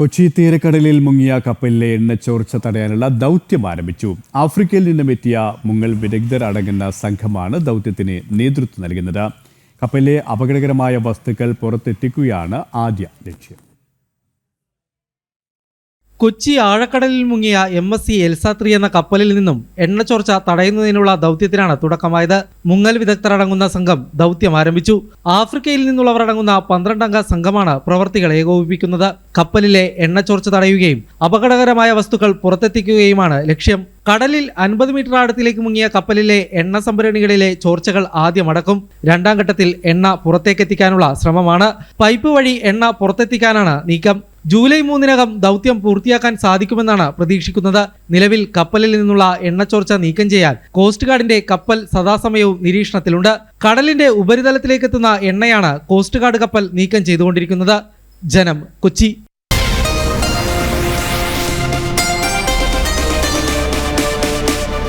കൊച്ചി തീരക്കടലിൽ മുങ്ങിയ കപ്പലിലെ എണ്ണച്ചോർച്ച തടയാനുള്ള ദൗത്യം ആരംഭിച്ചു. ആഫ്രിക്കയിൽ നിന്നും എത്തിയ മുങ്ങൽ വിദഗ്ധർ അടങ്ങുന്ന സംഘമാണ് ദൗത്യത്തിന് നേതൃത്വം നൽകുന്നത്. കപ്പലിലെ അപകടകരമായ വസ്തുക്കൾ പുറത്തെത്തിക്കുകയാണ് ആദ്യ ലക്ഷ്യം. കൊച്ചി ആഴക്കടലിൽ മുങ്ങിയ എം എസ് സി എൽസാത്രി എന്ന കപ്പലിൽ നിന്നും എണ്ണ ചോർച്ച തടയുന്നതിനുള്ള ദൗത്യത്തിനാണ് തുടക്കമായത്. മുങ്ങൽ വിദഗ്ധരടങ്ങുന്ന സംഘം ദൗത്യം ആരംഭിച്ചു. ആഫ്രിക്കയിൽ നിന്നുള്ളവരടങ്ങുന്ന പന്ത്രണ്ടംഗ സംഘമാണ് പ്രവർത്തികൾ ഏകോപിപ്പിക്കുന്നത്. കപ്പലിലെ എണ്ണ ചോർച്ച തടയുകയും അപകടകരമായ വസ്തുക്കൾ പുറത്തെത്തിക്കുകയുമാണ് ലക്ഷ്യം. കടലിൽ അൻപത് മീറ്റർ ആഴത്തിലേക്ക് മുങ്ങിയ കപ്പലിലെ എണ്ണ സംഭരണികളിലെ ചോർച്ചകൾ ആദ്യം അടക്കും. രണ്ടാം ഘട്ടത്തിൽ എണ്ണ പുറത്തേക്കെത്തിക്കാനുള്ള ശ്രമമാണ്. പൈപ്പ് വഴി എണ്ണ പുറത്തെത്തിക്കാനാണ് നീക്കം. ജൂലൈ മൂന്നിനകം ദൗത്യം പൂർത്തിയാക്കാൻ സാധിക്കുമെന്നാണ് പ്രതീക്ഷിക്കുന്നത്. നിലവിൽ കപ്പലിൽ നിന്നുള്ള എണ്ണച്ചോർച്ച നീക്കം ചെയ്യാൻ കോസ്റ്റ് ഗാർഡിന്റെ കപ്പൽ സദാസമയവും നിരീക്ഷണത്തിലുണ്ട്. കടലിന്റെ ഉപരിതലത്തിലേക്കെത്തുന്ന എണ്ണയാണ് കോസ്റ്റ് ഗാർഡ് കപ്പൽ നീക്കം ചെയ്തുകൊണ്ടിരിക്കുന്നത്. ജനം കൊച്ചി.